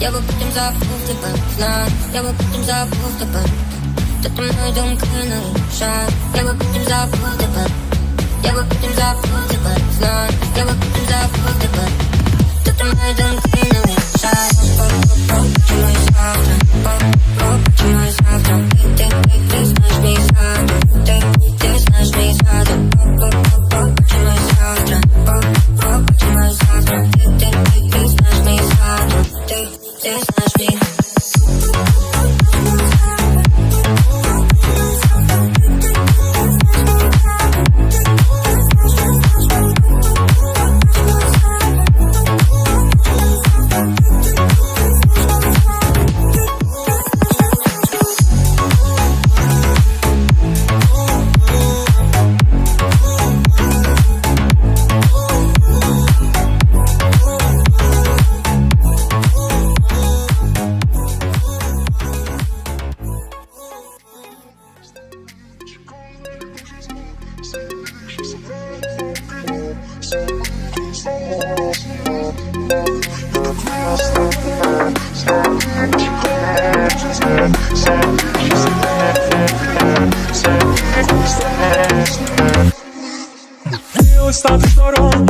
Я бы потім завкув тебя, типа знав, я бы потім завкув тебя, типа Та ти мною думкою не рішай, я бы потім завкув тебя, типа, Я бы потім завкув тебя знав, я би потім завкув тебе. Та ти мною думкою не лишай. Попробуй, чому завтра, попробуй. С обеих сторон,